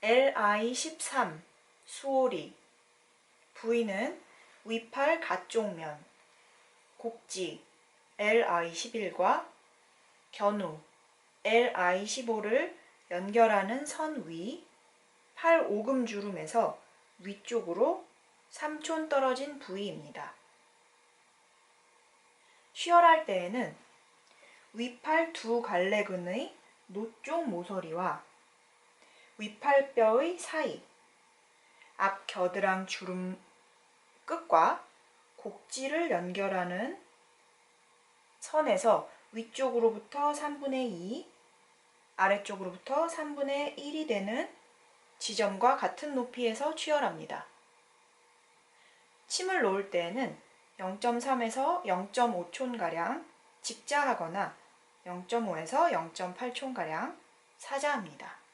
LI13 수오리 부위는 위팔 가쪽면 곡지 LI11과 견우 LI15를 연결하는 선 위, 팔 오금 주름에서 위쪽으로 3촌 떨어진 부위입니다. 쉬어할 때에는 위팔 두 갈래근의 노쪽 모서리와 위팔뼈의 사이, 앞 겨드랑 주름 끝과 곡지를 연결하는 선에서 위쪽으로부터 3분의 2, 아래쪽으로부터 3분의 1이 되는 지점과 같은 높이에서 취열합니다. 침을 놓을 때에는 0.3에서 0.5촌가량 직자하거나 0.5에서 0.8촌가량 사자합니다.